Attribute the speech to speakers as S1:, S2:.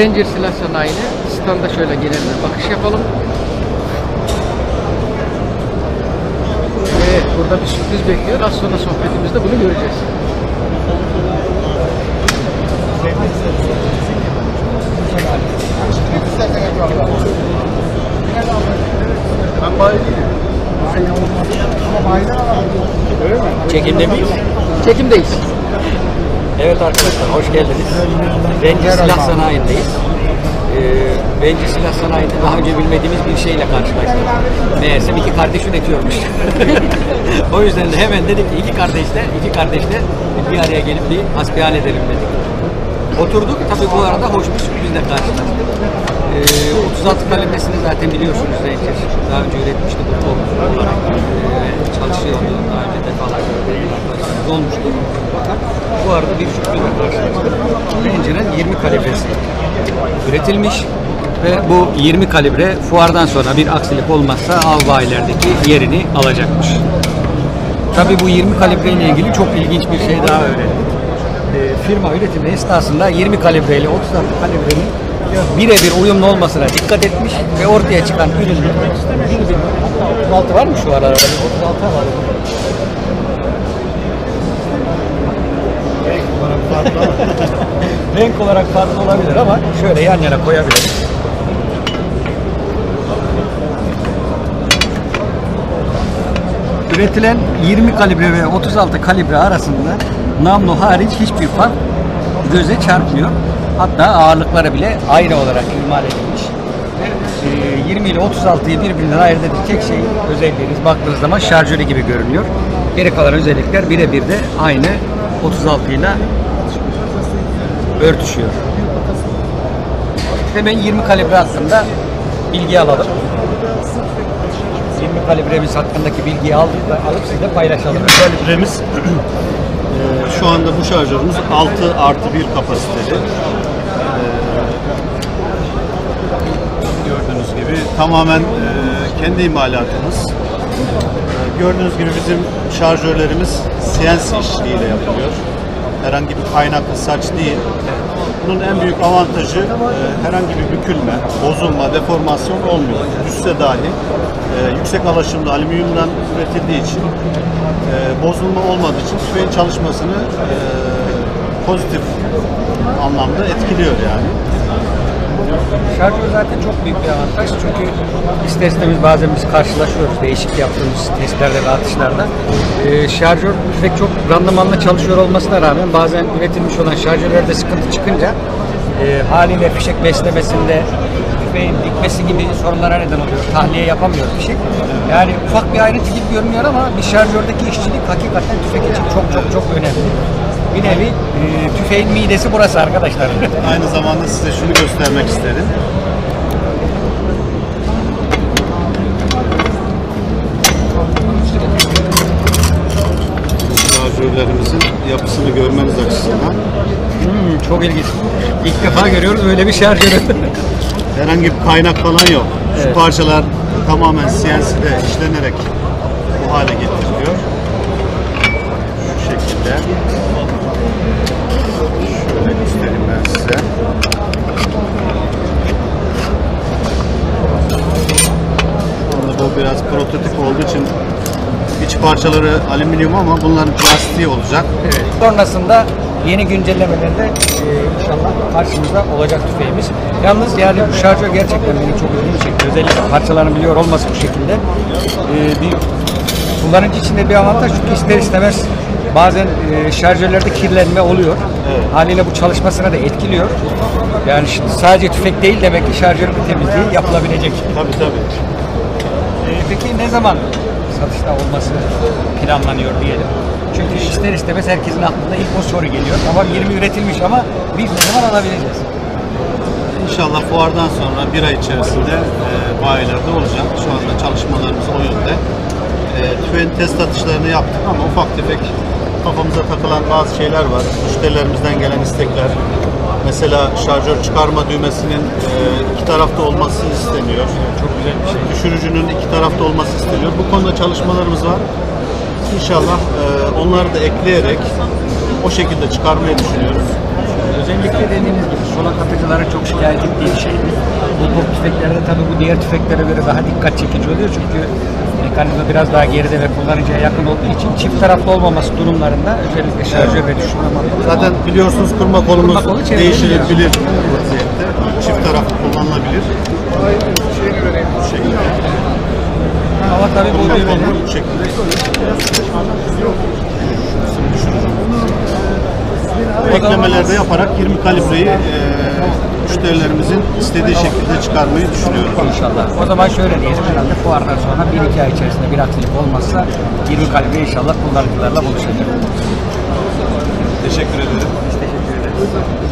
S1: Ranger Silah Sanayi'ne standa şöyle bir bakış yapalım. Ve burada bir sürpriz bekliyor. Az sonra sohbetimizde bunu göreceğiz.
S2: Çekimde miyiz?
S1: Çekimdeyiz.
S2: Evet arkadaşlar hoş geldiniz. Bence silah sanayindeyiz. Ee, silah sanayinde daha önce bilmediğimiz bir şeyle karşılaştık. Meğersem iki kardeş üretiyormuş. o yüzden de hemen dedik ki iki kardeşle, iki kardeşle bir araya gelip bir hasbihal edelim dedik. Oturduk. Tabii bu arada hoş bir sürprizle karşılaştık. Ee, 36 kalibresini zaten biliyorsunuz Ranger. Daha önce üretmişti bu olarak. Ee. Daha önce defalarca ödediğim arkadaşlarımız olmuştu. Fakat bu arada bir sürprizle karşılaştık. Ranger'ın 20 kalibresi üretilmiş ve bu 20 kalibre fuardan sonra bir aksilik olmazsa av bayilerdeki yerini alacakmış. Tabii bu 20 kalibre ile ilgili çok ilginç bir şey daha öğrendim. Ee, firma üretimi esnasında 20 kalibre ile 36 kalibrenin birebir uyumlu olmasına dikkat etmiş ve ortaya çıkan ürünün 36 var mı şu aralarda? 36 var. Renk olarak farklı olabilir ama şöyle yan yana koyabiliriz. Üretilen 20 kalibre ve 36 kalibre arasında namlu hariç hiçbir fark göze çarpmıyor. Hatta ağırlıkları bile aynı olarak imal edilmiş. Ee, 20 ile 36'yı birbirinden ayırt edecek şey özelliğiniz baktığınız zaman şarjörü gibi görünüyor. Geri kalan özellikler birebir de aynı 36 ile örtüşüyor. Hemen 20 kalibre hakkında bilgi alalım. 20 kalibremiz hakkındaki bilgiyi aldık, alıp sizle paylaşalım.
S3: kalibremiz e, şu anda bu şarjörümüz 6 artı 1 kapasiteli. E, gördüğünüz gibi tamamen e, kendi imalatımız. Gördüğünüz gibi bizim şarjörlerimiz CNC işçiliğiyle yapılıyor. Herhangi bir kaynaklı saç değil. Bunun en büyük avantajı e, herhangi bir bükülme, bozulma, deformasyon olmuyor. Düşse dahi e, yüksek alaşımlı alüminyumdan üretildiği için e, bozulma olmadığı için tüfeğin çalışmasını e, pozitif anlamda etkiliyor yani.
S2: Şarjör zaten çok büyük bir avantaj çünkü ister istemez bazen biz karşılaşıyoruz değişik yaptığımız testlerde ve atışlarda. Ee, şarjör tüfek çok randımanla çalışıyor olmasına rağmen bazen üretilmiş olan şarjörlerde sıkıntı çıkınca e, haliyle fişek beslemesinde tüfeğin dikmesi gibi sorunlara neden oluyor. Tahliye yapamıyor fişek. Yani ufak bir ayrıntı gibi görünüyor ama bir şarjördeki işçilik hakikaten tüfek için çok çok çok önemli. Bir nevi e, tüfeğin midesi burası arkadaşlar.
S3: Aynı zamanda size şunu göstermek isterim. Şarjörlerimizin yapısını görmeniz açısından
S2: Hmm, çok ilginç. İlk defa görüyoruz böyle bir şarjörü.
S3: herhangi bir kaynak falan yok. Şu
S2: Evet.
S3: parçalar tamamen CNC'de işlenerek bu hale getiriliyor. Şu şekilde. Şöyle göstereyim ben size. Şu bu biraz prototip olduğu için iç parçaları alüminyum ama bunların plastiği olacak.
S2: evet. Sonrasında yeni güncellemelerde e, inşallah karşımızda olacak tüfeğimiz. Yalnız yani bu şarjör gerçekten beni çok ilgimi çekti. Özellikle parçalarını biliyor olması bu şekilde. E, bir kullanıcı için bir avantaj çünkü ister istemez bazen e, şarjörlerde kirlenme oluyor.
S3: Evet.
S2: Haliyle bu çalışmasına da etkiliyor. Yani şimdi sadece tüfek değil demek ki şarjörün bir temizliği yapılabilecek.
S3: Tabii tabii.
S2: Ee, peki ne zaman satışta olması planlanıyor diyelim? Çünkü ister istemez herkesin aklında ilk o soru geliyor. Tamam 20 üretilmiş ama biz ne zaman alabileceğiz?
S3: İnşallah fuardan sonra bir ay içerisinde e, bayilerde olacak. Şu anda çalışmalarımız o yönde. E, tüfeğin test atışlarını yaptık ama ufak tefek kafamıza takılan bazı şeyler var. Müşterilerimizden gelen istekler. Mesela şarjör çıkarma düğmesinin e, iki tarafta olması isteniyor.
S2: Çok güzel bir şey.
S3: Düşürücünün iki tarafta olması isteniyor. Bu konuda çalışmalarımız var. İnşallah e, onları da ekleyerek o şekilde çıkarmayı düşünüyoruz.
S2: Özellikle dediğiniz gibi solak atıcıların çok şikayet ciddi bir şeydi. Bu top tüfeklerde tabii bu diğer tüfeklere göre daha dikkat çekici oluyor çünkü mekanizma biraz daha geride ve kullanıcıya yakın olduğu için çift taraflı olmaması durumlarında özellikle şarjör ve düşürme mantığı
S3: Zaten biliyorsunuz kurma kolumuz
S2: Kurma kolu
S3: değişilebilir vaziyette. Çift taraflı kullanılabilir. Bu şekilde.
S2: ama tabii
S3: bu şekilde. Bu eklemelerde yaparak 20 kalibreyi e, müşterilerimizin istediği şekilde çıkarmayı düşünüyoruz.
S2: İnşallah. O zaman şöyle diyelim herhalde fuardan sonra bir iki ay içerisinde bir aksilik olmazsa 20 kalibre inşallah kullanıcılarla buluşacak.
S3: Teşekkür ederim.
S2: Teşekkür ederiz.